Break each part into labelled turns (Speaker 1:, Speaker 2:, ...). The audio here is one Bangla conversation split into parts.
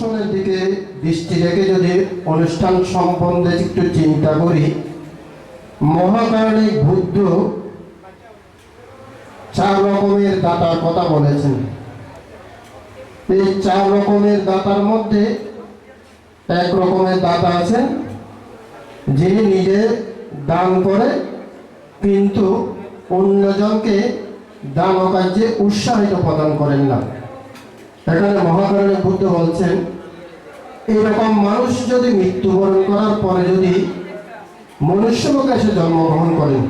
Speaker 1: দর্শনের দিকে দৃষ্টি রেখে যদি অনুষ্ঠান সম্বন্ধে একটু চিন্তা করি মহাকারণিক বুদ্ধ চার রকমের দাতার কথা বলেছেন। এই চার রকমের দাতার মধ্যে এক রকমের দাতা আছেন, যিনি নিজে দান করে, কিন্তু অন্যজনকে দান কার্যে উৎসাহিত প্রদান করেন না। এখানে মহাকারণে বুদ্ধ বলছেন, এরকম মানুষ যদি মৃত্যুবরণ করার পরে যদি মনুষ্যলোকে এসে জন্মগ্রহণ করেন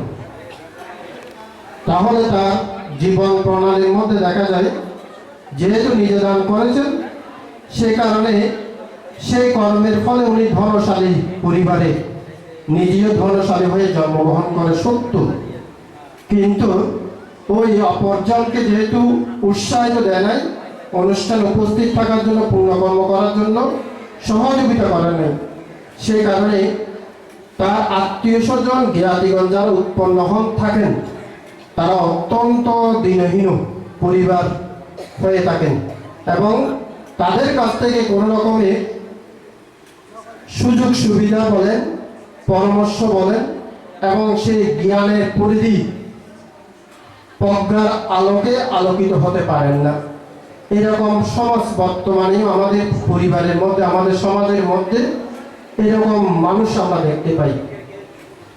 Speaker 1: তাহলে তার জীবন প্রণালীর মধ্যে দেখা যায়, যেহেতু নিজে দান করেছেন, সে কারণে সেই কর্মের ফলে উনি ধনশালী পরিবারে নিজেও ধনশালী হয়ে জন্মগ্রহণ করে সত্য। কিন্তু ওই অপরজনকে যেহেতু উৎসাহিত দেয় নাই অনুষ্ঠানে উপস্থিত থাকার জন্য, পুণ্যকর্ম করার জন্য সহযোগিতা করে নাই। সেই কারণে তার আত্মীয় স্বজন জ্ঞাতিগণ যারা উৎপন্ন হন থাকেন, তারা অত্যন্ত দিনহীন পরিবার হয়ে থাকেন এবং তাদের কাছ থেকে কোনো রকমের সুযোগ সুবিধা বলেন, পরামর্শ বলেন এবং সেই জ্ঞানের পরিধি প্রজ্ঞার আলোকে আলোকিত হতে পারেন না। এরকম সমাজ বর্তমানেও আমাদের পরিবারের মধ্যে, আমাদের সমাজের মধ্যে এরকম মানুষ আমরা দেখতে পাই।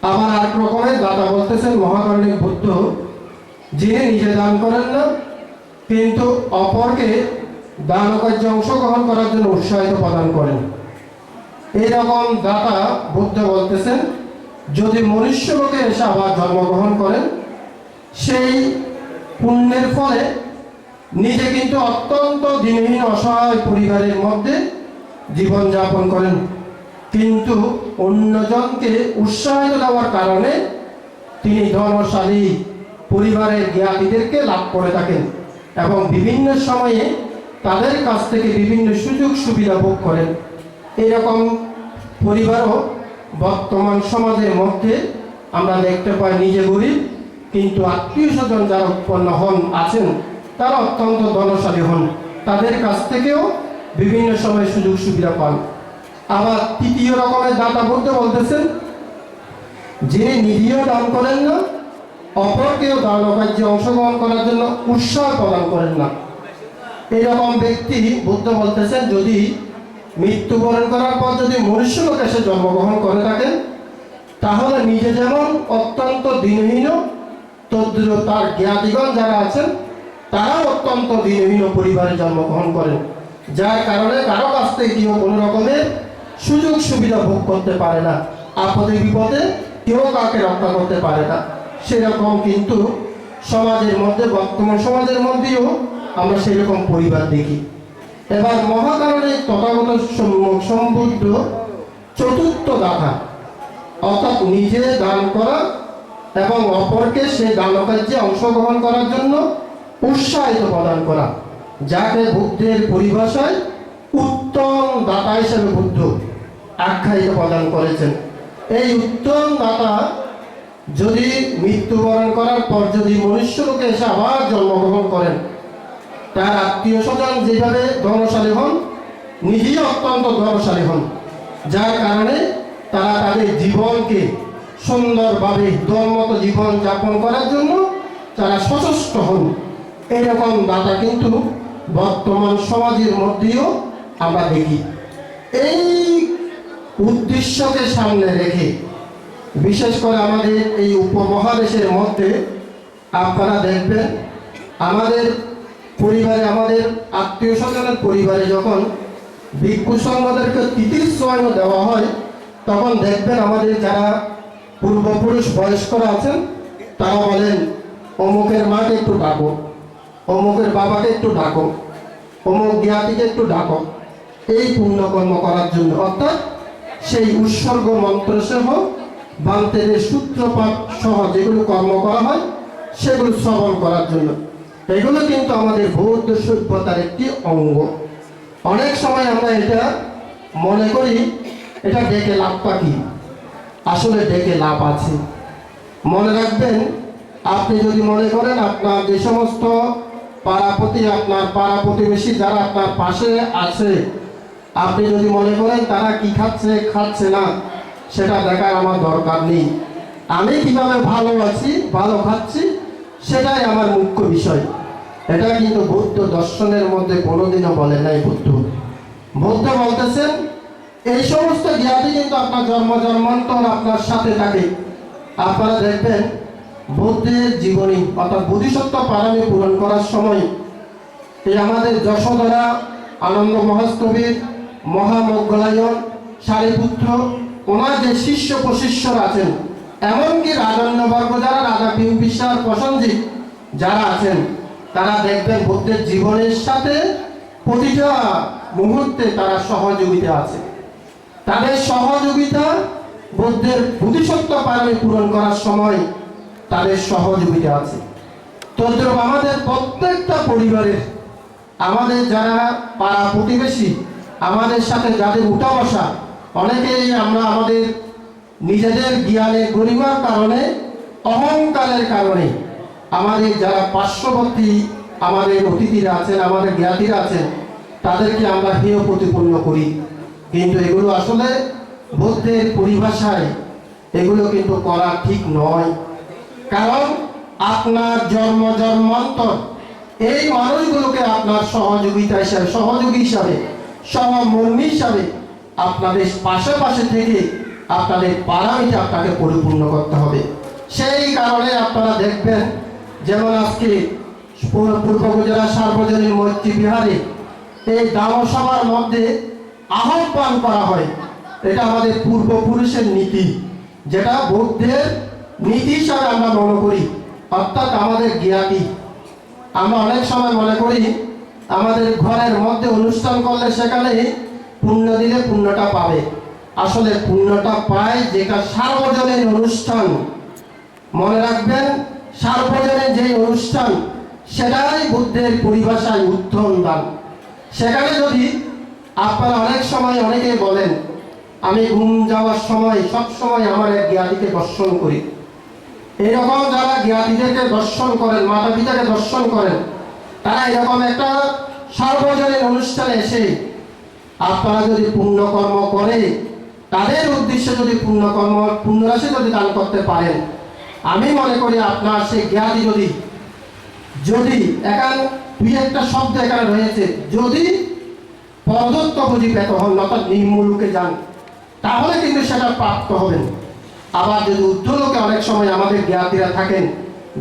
Speaker 1: আবার আর রকমের দাদা বলতেছেন, মহাকারণিক বুদ্ধ, যিনি নিজে দান করেন না, কিন্তু অপরকে দান কার্যে অংশগ্রহণ করার জন্য উৎসাহিত প্রদান করেন। এইরকম দাতা বুদ্ধ বলতেছেন, যদি মনুষ্য লোকে এসে আবার জন্মগ্রহণ করেন, সেই পুণ্যের ফলে নিজে কিন্তু অত্যন্ত দিনহীন অসহায় পরিবারের মধ্যে জীবনযাপন করেন। কিন্তু অন্যজনকে উৎসাহিত দেওয়ার কারণে তিনি ধর্মশালী পরিবারের জ্ঞাতিদেরকে লাভ করে থাকেন এবং বিভিন্ন সময়ে তাদের কাছ থেকে বিভিন্ন সুযোগ সুবিধা ভোগ করেন। এরকম পরিবারও বর্তমান সমাজের মধ্যে আমরা দেখতে পাই নিজে গরিব, কিন্তু আত্মীয় স্বজন যারা উৎপন্ন হন, আছেন তারা অত্যন্ত ধনশালী হন। তাদের কাছ থেকেও বিভিন্ন সময় সুযোগ সুবিধা পান। আবার তৃতীয় রকমের দাতা বলতে বলতেছেন, যিনি নিজেও দান করেন না, অপরকেও দান কার্যে অংশগ্রহণ করার জন্য উৎসাহ প্রদান করেন না। এরকম ব্যক্তি বুদ্ধ বলতেছেন, যদি মৃত্যুবরণ করার পর যদি মনুষ্য লোক এসে জন্মগ্রহণ করে থাকেন, তাহলে নিজে যেমন অত্যন্ত দিনহীন তদ্রুপ তার জ্ঞাতিগণ যারা আছেন তারাও অত্যন্ত দিনহীন পরিবারে জন্মগ্রহণ করেন। যার কারণে কারও কাছ থেকে কেউ কোনো রকমের সুযোগ সুবিধা ভোগ করতে পারে না। আপদে বিপদে কেউ কাউকে রক্ষা করতে পারে না। সেরকম কিন্তু সমাজের মধ্যে, বর্তমান সমাজের মধ্যেও আমরা সেরকম পরিবার দেখি। এবার মহাকারণে তথাগত সম্বুদ্ধ চতুর্থ দাতা অর্থাৎ নিজে দান করা এবং অপরকে সে দান কার্যে অংশগ্রহণ করার জন্য উৎসাহিত প্রদান করা, যাকে বুদ্ধের পরিভাষায় উত্তম দাতা হিসেবে বুদ্ধ আখ্যায়িত প্রদান করেছেন। এই উত্তম দাতা যদি মৃত্যুবরণ করার পর যদি মনুষ্য লোকে এসে আবার জন্মগ্রহণ করেন, তার আত্মীয় স্বজন যেভাবে ধনশালী হন, নিজেই অত্যন্ত ধনশালী হন, যার কারণে তারা তাদের জীবনকে সুন্দরভাবে দলমত জীবন যাপন করার জন্য তারা সচেষ্ট হন। এরকম দাতা কিন্তু বর্তমান সমাজের মধ্যেও আমরা দেখি। এই উদ্দেশ্যকে সামনে রেখে, বিশেষ করে আমাদের এই উপমহাদেশের মধ্যে আপনারা দেখবেন, আমাদের পরিবারে, আমাদের আত্মীয় স্বজনের পরিবারে যখন ভিক্ষু সংবাদেরকে তিতির সময় দেওয়া হয়, তখন দেখবেন আমাদের যারা পূর্বপুরুষ বয়স্করা আছেন, তারা বলেন, অমুকের মাকে একটু ডাকো। অমুকের বাবাকে একটু ডাকো, অমুক জ্ঞাতিকে একটু ডাকো। এই পুণ্যকর্ম করার জন্য, অর্থাৎ সেই উৎসর্গ মন্ত্র সহ বান্তের সূত্রপাত সহ যেগুলো কর্ম করা হয়, সেগুলো শ্রবণ করার জন্য। এগুলো কিন্তু আমাদের বৌদ্ধ সভ্যতার একটি অঙ্গ। অনেক সময় আমরা এটা মনে করি, এটা ডেকে লাভ পাখি আসলে ডেকে লাভ আছে। মনে রাখবেন, আপনি যদি মনে করেন আপনার যে সমস্ত পাড়াপতি আপনার পাড়া প্রতিবেশী যারা আপনার পাশে আছে, আপনি যদি মনে করেন তারা কি খাচ্ছে খাচ্ছে না, সেটা দেখার আমার দরকার নেই। আমি কীভাবে ভালো আছি, ভালো খাচ্ছি, সেটাই আমার মুখ্য বিষয়। এটা কিন্তু বৌদ্ধ দর্শনের মধ্যে কোনোদিনও বলে নাই বুদ্ধ। বুদ্ধ বলতেছেন, এই সমস্ত জ্ঞাতি কিন্তু আপনার জন্ম, জন্মান্তর আপনার সাথে থাকে। আপনারা দেখবেন বুদ্ধের জীবনী, অর্থাৎ বোধিসত্ত্ব পারামি পূরণ করার সময় এই আমাদের যশোধরা আনন্দ মহাস্তবীর মহামোগলায়ন সারিপুত্র, ওনার যে শিষ্য প্রশিষ্যরা আছেন, এমনকি রাজন্যবর্গ যারা, রাজা পিউ বিশ্বাস প্রসঞ্জিৎ যারা আছেন, তারা দেখবেন বুদ্ধের জীবনের সাথে প্রতিটা মুহূর্তে তারা সহযোগিতা আছে। তাদের সহযোগিতা বুদ্ধের বুদ্ধিসত্ত্ব পারমে পূরণ করার সময় তাদের সহযোগিতা আছে। তদ্রুপ আমাদের প্রত্যেকটা পরিবারের, আমাদের যারা পাড়া প্রতিবেশী, আমাদের সাথে যাদের উঠা বসা, অনেকেই আমরা আমাদের নিজেদের জ্ঞানে গরিমার কারণে, অহংকারের কারণে আমাদের যারা পার্শ্ববর্তী আমাদের অতিথিরা আছেন, আমাদের জ্ঞাতিরা আছেন, তাদেরকে আমরা হেয় প্রতিপন্ন করি। কিন্তু এগুলো আসলে বুদ্ধের পরিভাষায় এগুলো কিন্তু করা ঠিক নয়। কারণ আপনার জন্ম জন্মান্তর। এই মানুষগুলোকে আপনার সহযোগিতা হিসাবে, সহযোগী হিসাবে সহমর্মী হিসাবে আপনাদের পাশাপাশি থেকে আপনাদের পারামিটা আপনাকে পরিপূর্ণ করতে হবে। সেই কারণে আপনারা দেখবেন, যেমন আজকে পূর্ব গুজরাট সার্বজনীন মৈত্রী বিহারে এই দামসভার মধ্যে আহ্বান করা হয়। এটা আমাদের পূর্বপুরুষের নীতি, যেটা বৌদ্ধের নীতি হিসাবে আমরা মনে করি, অর্থাৎ আমাদের জ্ঞাতি। আমরা অনেক সময় মনে করি, আমাদের ঘরের মধ্যে অনুষ্ঠান করলে সেখানে পুণ্য দিলে পুণ্যটা পাবে। আসলে পুণ্যটা পায় যেটা সার্বজনীন অনুষ্ঠান। মনে রাখবেন, সার্বজনীন যে অনুষ্ঠান, সেটাই বুদ্ধের পরিভাষায় উত্থন দান। সেখানে যদি আপনারা অনেক সময় অনেকে বলেন, আমি ঘুম যাওয়ার সময় সব সময় আমার এক জ্ঞাতিকে দর্শন করি। এরকম যারা জ্ঞাতিদেরকে দর্শন করেন মাতা পিতাকে দর্শন করেন, তারা এরকম একটা সার্বজনীন অনুষ্ঠানে এসে আপনারা যদি পুণ্যকর্ম করে, তাদের উদ্দেশ্যে যদি পুণ্যকর্ম, পুণ্যরাশি যদি দান করতে পারেন, আমি মনে করি আপনার সেই জ্ঞাতি যদি যদি এখান দুই একটা শব্দ এখানে রয়েছে, যদি প্রদত্ত বুঝি পেত হন, অর্থাৎ নির্মূলকে যান, তাহলে কিন্তু সেটা প্রাপ্ত হবেন। আবার যদি ঊর্ধ্বলোকে অনেক সময় আমাদের জ্ঞাতিরা থাকেন,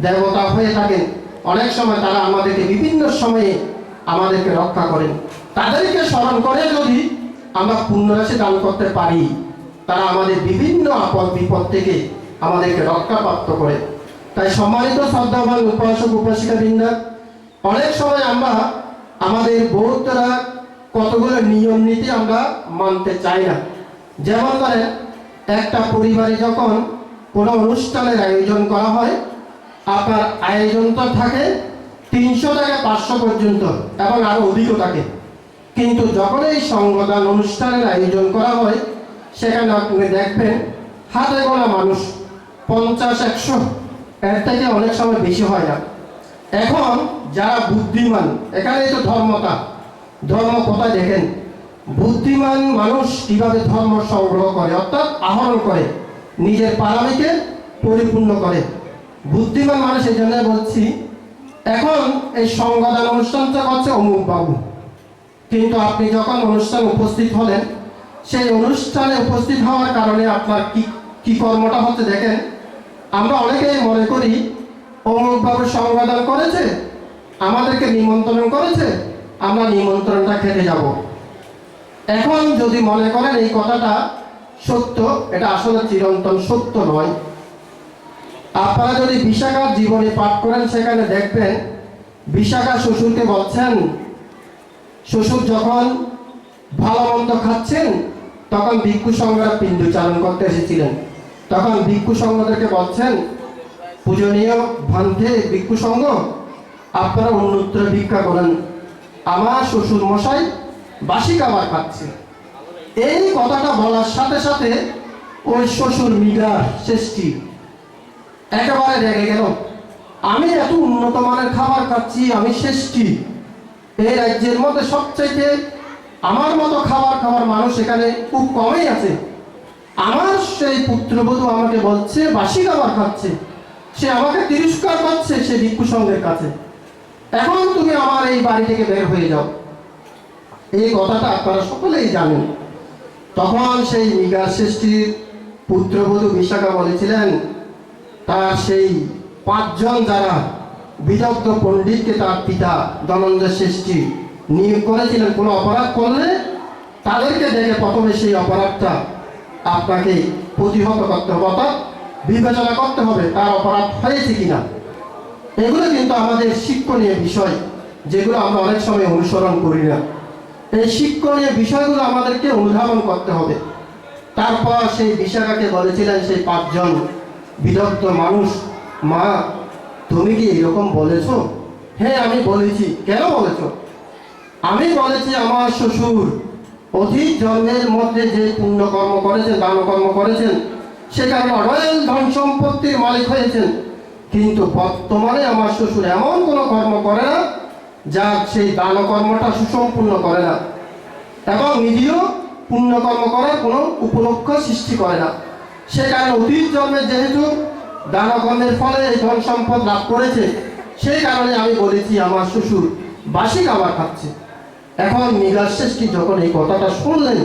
Speaker 1: দেবতা হয়ে থাকেন। অনেক সময় তারা আমাদেরকে বিভিন্ন সময়ে আমাদেরকে রক্ষা করেন। তাদেরকে স্মরণ করে যদি আমরা পুণ্যরাশি দান করতে পারি, তারা আমাদের বিভিন্ন আপদ বিপদ থেকে আমাদেরকে রক্ষাপ্রাপ্ত করে। তাই সম্মানিত শ্রদ্ধাবান উপাসক উপাসিকা বৃন্দা, অনেক সময় আমরা আমাদের বৌদ্ধরা কতগুলো নিয়ম নীতি আমরা মানতে চাই না। যেমন ধরেন একটা পরিবারে যখন কোনো অনুষ্ঠানের আয়োজন করা হয়, আপনার আয়োজন তো থাকে তিনশো থেকে পাঁচশো পর্যন্ত এবং আরও অধিকও থাকে। কিন্তু যখন এই সংগঠন অনুষ্ঠানের আয়োজন করা হয়, সেখানে আপনি দেখবেন হাতে গোনা মানুষ পঞ্চাশ, একশো, এর থেকে অনেক সময় বেশি হয় না। এখন যারা বুদ্ধিমান, এখানেই তো ধর্মতা ধর্ম কোথায় দেখেন? বুদ্ধিমান মানুষ কীভাবে ধর্ম সংগ্রহ করে, অর্থাৎ আহরণ করে, নিজের পারামিকে পরিপূর্ণ করে। বুদ্ধিমান মানুষ এই জন্য বলছি, এখন এই সংবাদান অনুষ্ঠানটা হচ্ছে অমুক বাবু কিন্তু আপনি যখন অনুষ্ঠানে উপস্থিত হলেন, সেই অনুষ্ঠানে উপস্থিত হওয়ার কারণে আপনার কি কি কর্মটা হচ্ছে দেখেন, আমরা অনেকেই মনে করি অমুকভাবে সংবাদন করেছে, আমাদেরকে নিমন্ত্রণ করেছে, আমরা নিমন্ত্রণটা খেতে যাব। এখন যদি মনে করেন এই কথাটা সত্য, এটা আসলে চিরন্তন সত্য নয়। আপনারা যদি বিশাখার জীবনে পাঠ করেন, সেখানে দেখবেন বিশাখা শ্বশুরকে বলছেন, শ্বশুর যখন ভালো মন্দ খাচ্ছেন, তখন ভিক্ষু সংঘরা পিণ্ডু চালন করতে এসেছিলেন। তখন ভিক্ষু সংঘদেরকে বলছেন, পূজনীয় ভান্তে ভিক্ষু সংঘ আপনারা অন্যত্র ভিক্ষা করেন। আমার শ্বশুর মশাই বাসি খাবার খাচ্ছে। এই কথাটা বলার সাথে সাথে ওই শ্বশুর মিগার শেষটি একেবারে রেগে গেল। আমি এত উন্নত মানের খাবার খাচ্ছি, আমি শেষটি এই রাজ্যের মধ্যে সবচাইতে আমার মতো খাবার খাবার মানুষ এখানে খুব কমই আছে। আমার সেই পুত্রবধূ আমাকে বলছে বাসি খাবার খাচ্ছে। সে আমাকে তিরস্কার করছে, সে ভিক্ষু সঙ্গের কাছে। এখন তুমি আমার এই বাড়ি থেকে বের হয়ে যাও। এই কথাটা আপনারা সকলেই জানেন। তখন সেই মৃগা সৃষ্টির পুত্রবধূ বিশাখা বলেছিলেন, তার সেই পাঁচজন যারা বিদগ্ধ পণ্ডিতকে তার পিতা দনন্দ সৃষ্টি নিয়োগ করেছিলেন, কোনো অপরাধ করলে তাদেরকে দেখে প্রথমে সেই অপরাধটা আপনাকে প্রতিহত করতে হবে, অর্থাৎ বিবেচনা করতে হবে তার অপরাধ হয়েছে কিনা। এগুলো কিন্তু আমাদের শিক্ষণীয় বিষয়, যেগুলো আমরা অনেক সময় অনুসরণ করি না। এই শিক্ষণীয় বিষয়গুলো আমাদেরকে অনুধাবন করতে হবে। তারপর সেই বিশাখাকে বলেছিলেন সেই পাঁচজন বিদগ্ধ মানুষ, মা, তুমি কি এরকম বলেছ? হ্যাঁ আমি বলেছি। কেন বলেছ? আমি বলেছি আমার শ্বশুর অধিক জন্মের মধ্যে যে পুণ্যকর্ম করেছেন, দানকর্ম করেছেন, সে কারণে অডয়েল ধন সম্পত্তির মালিক হয়েছেন। কিন্তু বর্তমানে আমার শ্বশুর এমন কোনো কর্ম করে না যা সেই দানকর্মটা সুসম্পূর্ণ করে না। এবং নিজেও পুণ্যকর্ম করার কোনো উপলক্ষ সৃষ্টি করে না। সে কারণে অতীত জন্মে যেহেতু দানকর্মের ফলে এই ধন সম্পদ লাভ করেছে, সেই কারণে আমি বলেছি, আমার শ্বশুর বাসি খাবার খাচ্ছে। এখন মৃগার শ্রেষ্ঠী যখন এই কথাটা শুনলেন,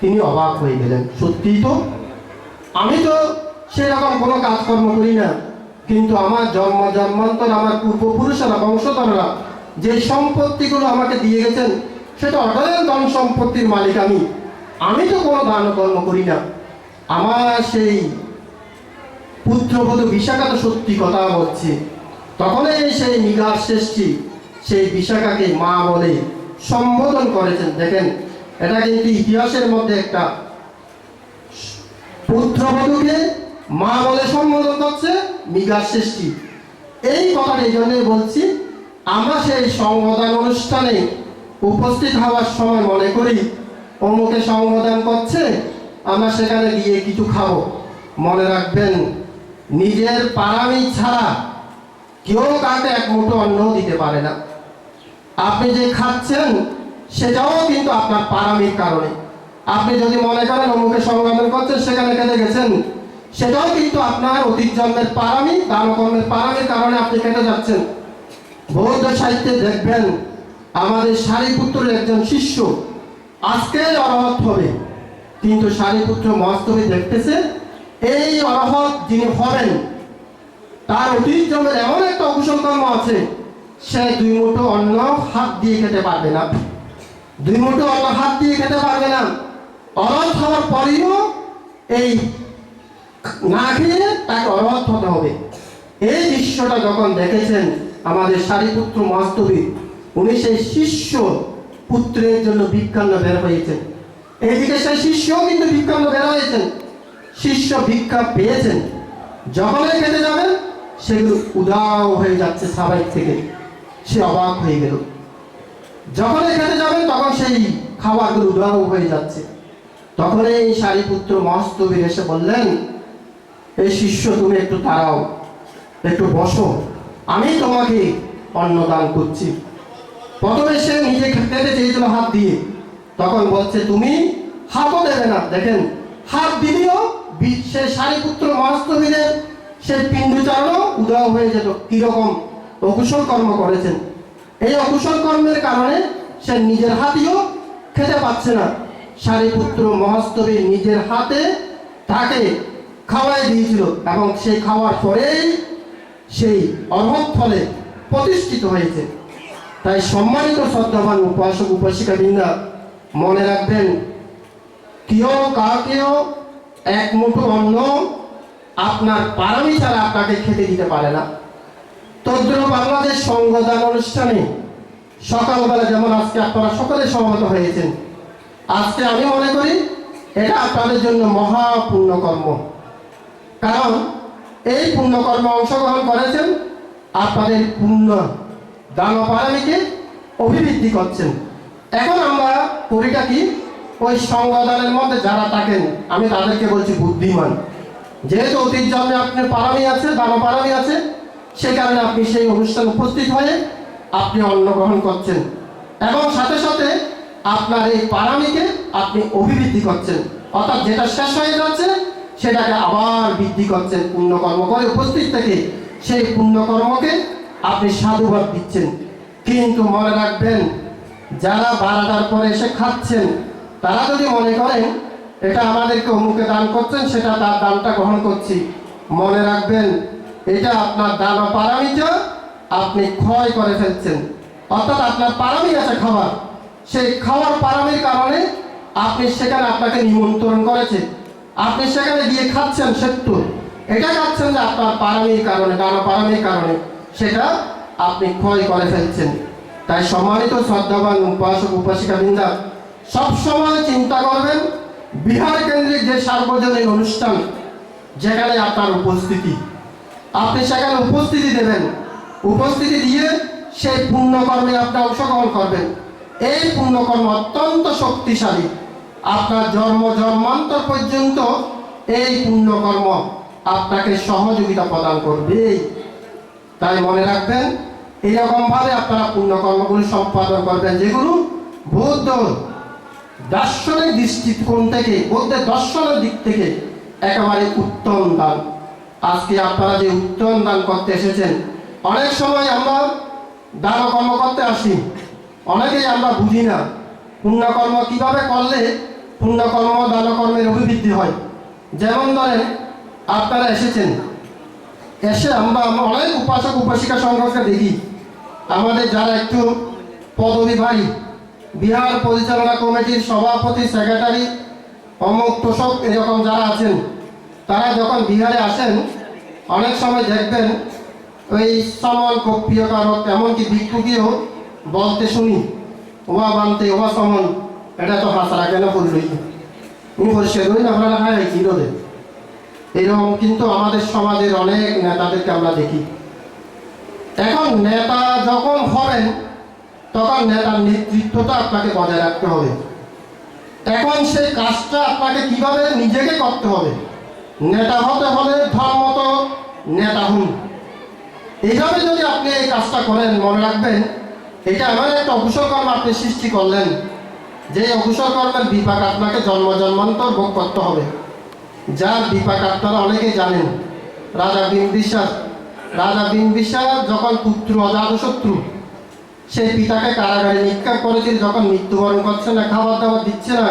Speaker 1: তিনি অবাক হয়ে গেলেন। সত্যিই তো, আমি তো সেরকম কোনো কাজকর্ম করি না, কিন্তু আমার জন্ম জন্মান্তর আমার পূর্বপুরুষেরা, বংশধররা যে সম্পত্তিগুলো আমাকে দিয়ে গেছেন সেটা অটল ধন সম্পত্তির মালিক আমি। আমি তো কোনো দান কর্ম করি না। আমার সেই পুত্রবধূ বিশাখা তো সত্যি কথা বলছে। তখনই সেই নিগার শ্রেষ্ঠী, সেই বিশাখাকে মা বলে সম্বোধন করেছেন। দেখেন, এটা কিন্তু ইতিহাসের মধ্যে একটা পুত্রবধূকে মা বলে সম্বোধন করছে মৃগার সৃষ্টি এই কথাটা এই জন্যই বলছি আমরা সেই সংবোধন অনুষ্ঠানে উপস্থিত হওয়ার সময় মনে করি, অমুকে সংবোধন করছে, আমরা সেখানে গিয়ে কিছু খাব। মনে রাখবেন, নিজের পারামি ছাড়া কেউ কাউকে এক মুঠো অন্ন দিতে পারে না। আপনি যে খাচ্ছেন, সেটাও কিন্তু আপনার পারামির কারণে। আপনি যদি মনে করেন অমুকে সংবোধন করছেন সেখানে কেটে গেছেন, সেটাও কিন্তু আপনার অতীত জন্মের পারামি দানকর্মের পারামির কারণে আপনি কেটে যাচ্ছেন। বৌদ্ধ সাহিত্যে দেখবেন আমাদের সারিপুত্রের একজন শিষ্য আজকে অরহত হবে। কিন্তু সারিপুত্র মহাস্তবে দেখতেছে, এই অরহত যিনি হবেন, তার অতীত এমন একটা অকুশল কর্ম আছে, সে দুই মুঠো অন্ন হাত দিয়ে খেতে পারবে না। দুই মুঠো অন্ন হাত দিয়ে খেতে পারবে না। অরহত হওয়ার পরেও এই না খেয়ে তাকে অরহত হতে হবে। এই দৃশ্যটা যখন দেখেছেন আমাদের সারিপুত্র মহাস্তবী, উনি সেই শিষ্য পুত্রের জন্য ভিক্ষান্ন বের হয়েছেন। এইদিকে সেই শিষ্য কিন্তু ভিক্ষান্ন বের হয়েছেন। শিষ্য ভিক্ষা পেয়েছেন। যখনই খেতে যাবেন, সেগুলো উদাও হয়ে যাচ্ছে স্বাভাবিক থেকে। সে অবাক হয়ে গেল। যখনই খেতে যাবেন, তখন সেই খাবারগুলো উদাও হয়ে যাচ্ছে। তখন এই সারিপুত্র মস্তবীর এসে বললেন, এই শিষ্য, তুমি একটু দাঁড়াও, একটু বসো। আমি তোমাকে অন্নদান করছি। প্রথমে সে নিজে খেতে চেয়েছিল হাত দিয়ে। তখন বলছে, তুমি হাতও দেবে না। দেখেন, হাত দিলেও সে সারিপুত্র মহাস্তবীরের সে পিণ্ডচারণও উদয় হয়ে যেত। কীরকম অকুশল কর্ম করেছেন। এই অকুশল কর্মের কারণে সে নিজের হাতিও খেতে পাচ্ছে না। সারিপুত্র মহাস্তবী নিজের হাতে তাকে খাওয়াই দিয়েছিল এবং সেই খাওয়ার পরেই সেই অর্হত ফলে প্রতিষ্ঠিত হয়েছে। তাই সম্মানিত শ্রদ্ধাবান উপাসক উপাসিকা বৃন্দা মনে রাখবেন, কেউ কাউকেও এক মুঠো অন্ন আপনার পারামি ছাড়া আপনাকে খেতে দিতে পারে না। তদ্রুপ বাংলাদেশ সংগদান অনুষ্ঠানে সকালবেলা যেমন আজকে আপনারা সকলে সমবেত হয়েছেন, আজকে আমি মনে করি এটা আপনাদের জন্য মহাপূর্ণ কর্ম কারণ এই পুণ্যকর্মে অংশগ্রহণ করেছেন। আপনাদের পুণ্য দান পারামিকে অভিবৃদ্ধি করছেন। এখন আমরা করিটা কি? ওই সংবাদানের মধ্যে যারা থাকেন, আমি তাদেরকে বলছি বুদ্ধিমান। যেহেতু অতীত জন্মে আপনার পারামি আছে দান পারামি আছে, সে কারণে আপনি সেই অনুষ্ঠানে উপস্থিত হয়ে আপনি অন্ন গ্রহণ করছেন। এবং সাথে সাথে আপনার এই পারামিকে আপনি অভিবৃদ্ধি করছেন। অর্থাৎ যেটা শেষ হয়ে যাচ্ছে সেটাকে আবার বৃদ্ধি করছেন পুণ্যকর্ম। করে উপস্থিত থেকে সেই পুণ্যকর্মকে আপনি সাধুবাদ দিচ্ছেন। কিন্তু মনে রাখবেন, যারা বারোটার পরে এসে খাচ্ছেন, তারা যদি মনে করেন, এটা আমাদেরকে অমুকে দান করছেন, সেটা তার দানটা গ্রহণ করছি। মনে রাখবেন, এটা আপনার দান ও পারামিটা আপনি ক্ষয় করে ফেলছেন। অর্থাৎ আপনার পারামি আছে খাবার। সেই খাওয়ার পারামির কারণে আপনি সেখানে আপনাকে নিমন্ত্রণ করেছে। আপনি সেখানে গিয়ে খাচ্ছেন সত্য এটা খাচ্ছেন যে আপনার পারামির কারণে দানা পারামির কারণে। সেটা আপনি ক্ষয় করে ফেলছেন। তাই সম্মানিত শ্রদ্ধাবান উপাসক, উপাসিকা বৃন্দা, সবসময় চিন্তা করবেন, বিহার কেন্দ্রিক যে সার্বজনীন অনুষ্ঠান, যেখানে আপনার উপস্থিতি, আপনি সেখানে উপস্থিতি দেবেন। উপস্থিতি দিয়ে সেই পুণ্যকর্মে আপনি অংশগ্রহণ করবেন। এই পুণ্যকর্ম অত্যন্ত শক্তিশালী। আপনার জন্ম জন্মান্তর পর্যন্ত এই পুণ্যকর্ম আপনাকে সহযোগিতা প্রদান করবে। তাই মনে রাখবেন এইরকম ভাবে আপনারা পুণ্যকর্মগুলি সম্পাদন করবেন, যেগুলো বৌদ্ধ দার্শনিক দৃষ্টিকোণ থেকে, বৌদ্ধের দর্শনের দিক থেকে একেবারে উত্তম দান। আজকে আপনারা যে উত্তম দান করতে এসেছেন, অনেক সময় আমরা দান কর্ম করতে আসি, অনেকেই আমরা বুঝি না পুণ্যকর্ম কীভাবে করলে পুণ্যকর্ম দানকর্মের অভিবৃদ্ধি হয়। যেমন ধরেন, আপনারা এসেছেন। এসে আমরা অনেক উপাসক উপাসিকা সংঘকে দেখি। আমাদের যারা একটু পদবিভারী বিহার পরিচালনা কমিটির সভাপতি, সেক্রেটারি, অমুক তোষক এরকম যারা আছেন, তারা যখন বিহারে আসেন, অনেক সময় দেখবেন ওই সমন কপ্রিয় কারক এমনকি ভিক্ষুকীয় বলতে শুনি ওয়া বানতে ওয়া সমন এটা তো হাসারা কেন করলই উনি পরিষ্কার করি না, আপনারা হ্যাঁ কি রোদে এরকম কিন্তু আমাদের সমাজের অনেক নেতাদেরকে আমরা দেখি। এখন নেতা যখন হবেন, তখন নেতার নেতৃত্বটা আপনাকে বজায় রাখতে হবে। এখন সেই কাজটা আপনাকে কীভাবে নিজেকে করতে হবে? নেতা হতে হলে ধর্মত নেতা হন। এইভাবে যদি আপনি এই কাজটা করেন, মনে রাখবেন, এটা এমন একটা কর্ম আপনি সৃষ্টি করলেন যে অকুশল কর্মের বিপাক আপনাকে জন্ম জন্মান্তর ভোগ করতে হবে। যার বিপাক আপনারা অনেকেই জানেন, রাজা বিম্বিসার রাজা বিম্বিসার যখন পুত্র অজাতশত্রু সেই পিতাকে কারাগারে নিক্ষেপ করেছিল, যখন মৃত্যুবরণ করছে না খাবার দাবার দিচ্ছে না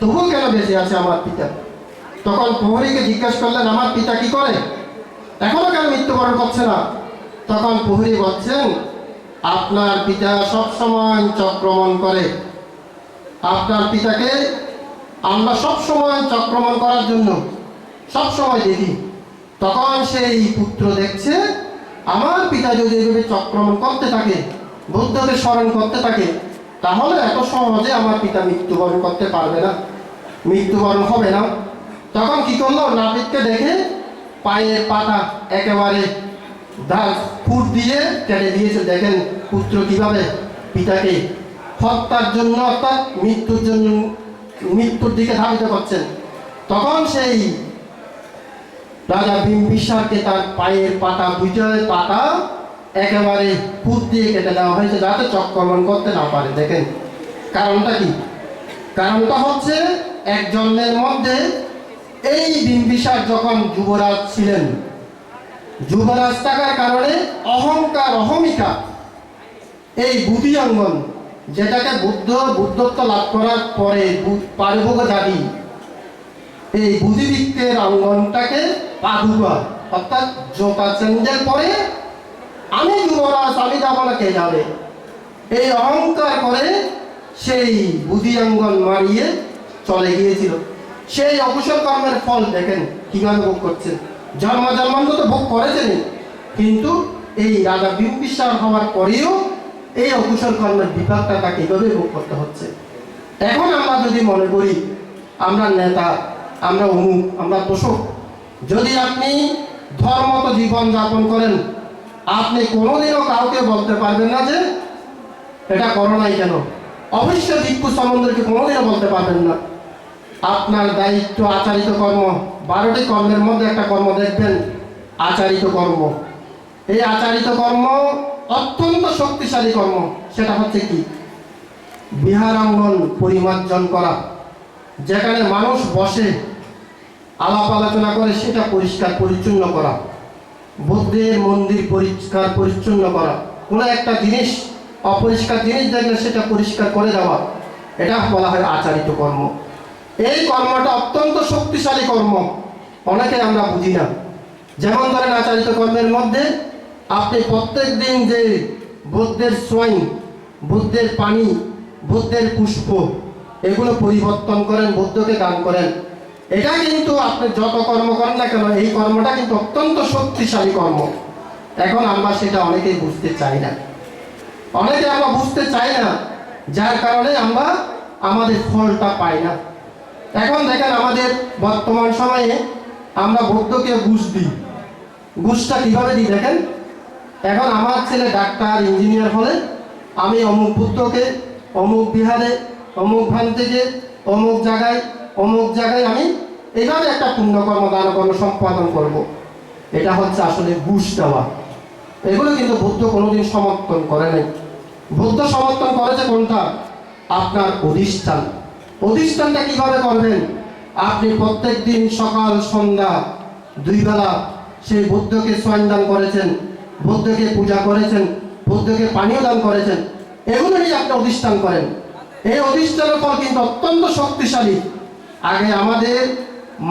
Speaker 1: তবুও কেন বেঁচে আছে আমার পিতা? তখন প্রহরীকে জিজ্ঞেস করলেন, আমার পিতা কি করে? এখনও কেন মৃত্যুবরণ করছে না? তখন প্রহরী বলছেন, আপনার পিতা সবসময় চক্রমণ করে। আপনার পিতাকে আমরা সব সময় চক্রমণ করার জন্য সব সময় দেখি। তখন সেই পুত্র দেখছে, আমার পিতা যদি এভাবে চক্রমণ করতে থাকে বুদ্ধকে স্মরণ করতে থাকে, তাহলে এত সহজে আমার পিতা মৃত্যুবরণ করতে পারবে না। মৃত্যুবরণ হবে না। তখন কি করল? নাপিতকে দেখে পায়ের পাতা একেবারে দাগ ফুট দিয়ে কেটে দিয়েছে। দেখেন পুত্র কীভাবে পিতাকে হত্যার জন্য অর্থাৎ মৃত্যুর জন্য মৃত্যুর দিকে ধাবিত করছেন। তখন সেই রাজা বিম্বিসারকে তার পায়ের পাতা দুইজনের পাতা একেবারে ফুট দিয়ে কেটে দেওয়া হয়েছে যাতে চক্রমণ করতে না পারে। দেখেন, কারণটা কি? কারণটা হচ্ছে এক জন্মের মধ্যে এই বিম্বিসার যখন যুবরাজ ছিলেন, যুবরাজ থাকার কারণে অহংকার, অহমিকা, এই বুদ্ধি অঙ্গন যেটাকে বুদ্ধ, বুদ্ধত্ব লাভ করার পরে পারিভোগ দাবি এই বুদ্ধিবৃত্তের অঙ্গনটাকে পাদুকা অর্থাৎ জোকা চেঞ্জের পরে আমি যুবরাজ, আমি যাব না, কে যাবে? এই অহংকার করে সেই বুদ্ধি অঙ্গন মারিয়ে চলে গিয়েছিল। সেই অবসর কর্মের ফল দেখেন কীভাবে ভোগ করছেন। জন্ম জন্মান্ত তো ভোগ করেছেন কিন্তু এই রাজা বিম্বিসার হওয়ার পরেও এই অকুশল কর্মের বিভাগটা তাকে এইভাবে ভোগ করতে হচ্ছে। এখন আমরা যদি মনে করি, আমরা নেতা, আমরা অমুক, আমরা তোষক, যদি আপনি ধর্মত জীবন যাপন করেন, আপনি কোনোদিনও কাউকে বলতে পারবেন না যে, এটা করো নাই কেন? অবশ্যই ভিক্ষু সম্বন্ধকে কোনোদিনও বলতে পারবেন না। আপনার দায়িত্ব আচারিত কর্ম, বারোটি কর্মের মধ্যে একটা কর্ম দেখবেন, আচারিত কর্ম। এই আচারিত কর্ম অত্যন্ত শক্তিশালী কর্ম, সেটা হচ্ছে কি? বিহারাঙ্গন পরিমার্জন করা। যেখানে মানুষ বসে, আলাপ আলোচনা করে, সেটা পরিষ্কার পরিচ্ছন্ন করা। বুদ্ধের মন্দির পরিষ্কার পরিচ্ছন্ন করা। কোনো একটা জিনিস অপরিষ্কার জিনিস দেখলে সেটা পরিষ্কার করে দেওয়া। এটা বলা হয় আচারিত কর্ম। এই কর্মটা অত্যন্ত শক্তিশালী কর্ম। অনেকে আমরা বুঝি না। যেমন ধরেন আচারিত কর্মের মধ্যে আপনি প্রত্যেক দিন যে বুদ্ধের সোয়াইন, বুদ্ধের পানি, বুদ্ধের পুষ্প, এগুলো পরিবর্তন করেন, বুদ্ধকে দান করেন। এটা কিন্তু আপনি যত কর্ম করেন না কেন, এই কর্মটা কিন্তু অত্যন্ত শক্তিশালী কর্ম। এখন আমরা সেটা অনেকেই বুঝতে চাই না। অনেকে আমরা বুঝতে চাই না, যার কারণে আমরা আমাদের ফলটা পাই না। এখন দেখেন আমাদের বর্তমান সময়ে আমরা বৌদ্ধকে ঘুষ দিই। ঘুষটা কীভাবে দিই দেখেন? এখন আমার ছেলে ডাক্তার, ইঞ্জিনিয়ার হলে আমি অমুক বুদ্ধকে অমুক বিহারে, অমুক ভান থেকে অমুক জায়গায় অমুক জায়গায় আমি এইভাবে একটা পুণ্যকর্ম দান কর্ম সম্পাদন করব। এটা হচ্ছে আসলে ঘুষ দেওয়া। এগুলো কিন্তু বুদ্ধ কোনোদিন সমর্থন করে নাই। বুদ্ধ সমর্থন করেছে কোনটা? আপনার অধিষ্ঠান। অধিষ্ঠানটা কীভাবে করবেন? আপনি প্রত্যেক দিন সকাল, সন্ধ্যা, দুই বেলা সেই বুদ্ধকে দান করেছেন। বুদ্ধকে পূজা করেছেন, বুদ্ধকে পানীয় দান করেছেন এগুলো আপনি অধিষ্ঠান করেন। এই অধিষ্ঠানের ফল কিন্তু অত্যন্ত শক্তিশালী। আগে আমাদের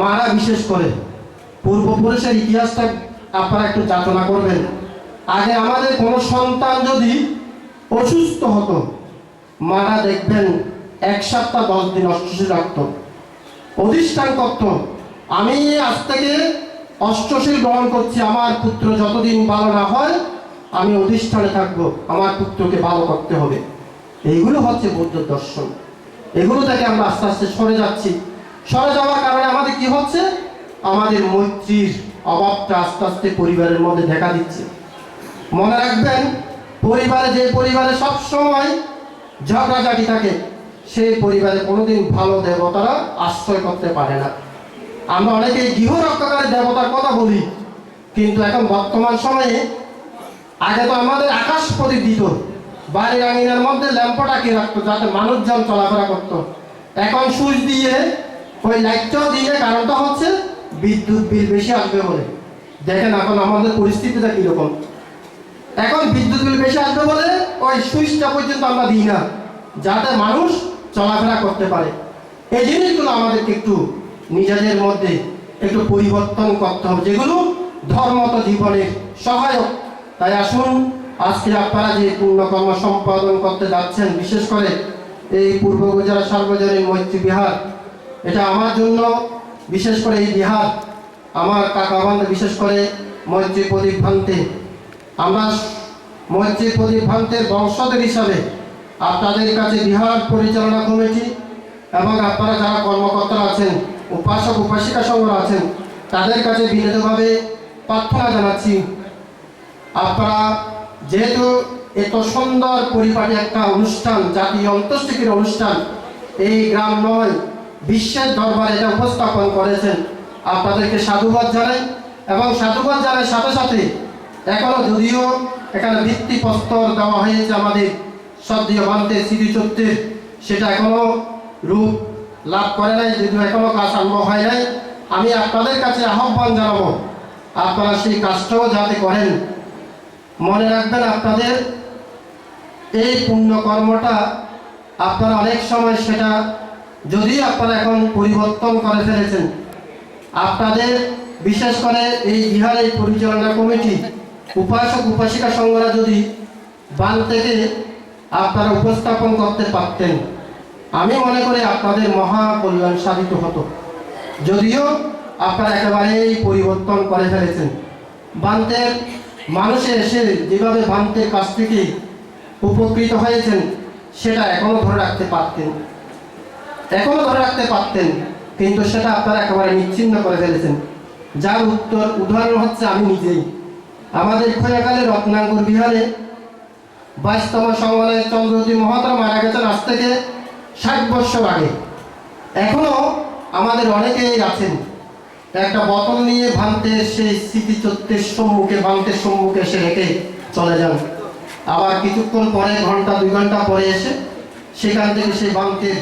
Speaker 1: মারা বিশেষ করে, পূর্বপুরুষের ইতিহাসটা আপনারা একটু যাচনা করবেন। আগে আমাদের কোনো সন্তান যদি অসুস্থ হতো, মারা দেখবেন এক সপ্তাহ দশ দিন অষ্টশী রাখত অধিষ্ঠান করত। আমি আজ থেকে অষ্টশীল গ্রহণ করছি, আমার পুত্র যতদিন ভালো না হয়, আমি অধিষ্ঠানে থাকব, আমার পুত্রকে ভালো করতে হবে। এইগুলো হচ্ছে বৌদ্ধ দর্শন। এগুলো থেকে আমরা আস্তে আস্তে সরে যাচ্ছি। সরে যাওয়ার কারণে আমাদের কি হচ্ছে? আমাদের মৈত্রীর অভাবটা আস্তে আস্তে পরিবারের মধ্যে দেখা দিচ্ছে। মনে রাখবেন, পরিবারে যে পরিবারে সব সময় ঝগড়াঝাটি থাকে, সেই পরিবারে কোনোদিন ভালো দেবতারা আশ্রয় করতে পারে না। আমরা অনেকেই গৃহ রক্ষাকারী দেবতার কথা বলি, কিন্তু এখন বর্তমান সময়ে আগে তো আমাদের আকাশ প্রদীপ দিত বাড়ির আঙিনার মধ্যে ল্যাম্পটাকে রাখতো যাতে মানুষজন চলাফেরা করতো। এখন সুইচ দিয়ে, ওই লাইটটাও দিয়ে কারণটা হচ্ছে বিদ্যুৎ বিল বেশি আসবে বলে। দেখেন এখন আমাদের পরিস্থিতিটা কীরকম। এখন বিদ্যুৎ বিল বেশি আসবে বলে ওই সুইচটা পর্যন্ত আমরা দিই না, যাতে মানুষ চলাফেরা করতে পারে। এই জিনিসগুলো আমাদেরকে একটু নিজেদের মধ্যে একটু পরিবর্তন করতে হবে। যেগুলো ধর্মত জীবনের সহায়ক। তাই আসুন, আজকে আপনারা যে পুণ্যকর্ম সম্পাদন করতে যাচ্ছেন, বিশেষ করে এই পূর্ব গুজরাট সার্বজনীন মৈত্রী বিহার, এটা আমার জন্য, বিশেষ করে এই বিহার, আমার কাকা বান্ধব, বিশেষ করে মৈত্রী প্রদীপ ভান্তে, আমরা মৈত্রী প্রদীপ ভান্তের বংশধর হিসাবে আপনাদের কাছে বিহার পরিচালনা কমিটি এবং আপনারা যারা কর্মকর্তারা আছেন উপাসক, উপাসিকা সংঘরা আছেন, তাদের কাছে বিনীতভাবে প্রার্থনা জানাচ্ছি। আপনারা যেহেতু এত সুন্দর পরিপাটি একটা অনুষ্ঠান, জাতীয় অন্তর্ষ্টিকের অনুষ্ঠান, এই গ্রাম নয়, বিশ্বের দরবারে এটা উপস্থাপন করেছেন। আপনাদেরকে সাধুবাদ জানাই এবং সাধুবাদ জানাই সাথে সাথে এখনও যদিও এখানে ভিত্তিপ্রস্তর দেওয়া হয়েছে আমাদের সদ্যীয় বান্তের স্মৃতিচত্বের সেটা এখনও রূপ লাভ করে নাই, যদিও এখনও কাজ আরম্ভ হয় নাই। আমি আপনাদের কাছে আহ্বান জানাব, আপনারা সেই কাজটাও যাতে করেন। মনে রাখবেন, আপনাদের এই পুণ্যকর্মটা আপনারা অনেক সময় সেটা যদি আপনারা এখন পরিবর্তন করে ফেলেছেন, আপনাদের বিশেষ করে এই বিহারের পরিচালনা কমিটি, উপাসক, উপাসিকা সংঘরা যদি বান থেকে আপনারা উপস্থাপন করতে পারতেন। আমি মনে করি আপনাদের মহা কল্যাণ সাধিত হতো। যদিও আপনারা একেবারেই পরিবর্তন করে ফেলেছেন। বান্তের মানুষে এসে যেভাবে বান্তের কাছ থেকে উপকৃত হয়েছেন, সেটা এখনও ধরে রাখতে পারতেন। এখনও ধরে রাখতে পারতেন, কিন্তু সেটা আপনারা একেবারে নিচ্ছিন্ন করে ফেলেছেন। যার উত্তর, উদাহরণ হচ্ছে আমি নিজেই। আমাদের খয়াকালে রত্নাঙ্গুর বিহারে বাইশতম সংগ্রামে চন্দ্রজ্যোতি মহাত্মা মারা গেছেন আজ থেকে ষাট বৎসর আগে। এখনও আমাদের অনেকেই আছেন। একটা বোতল নিয়ে ভান্তে সেই স্মৃতিচত্বের সম্মুখে, ভাঙতে সম্মুখে এসে রেখে চলে যান। আবার কিছুক্ষণ পরে, ঘণ্টা, দুই ঘণ্টা পরে এসে সেখান থেকে সেই বাঙ্কের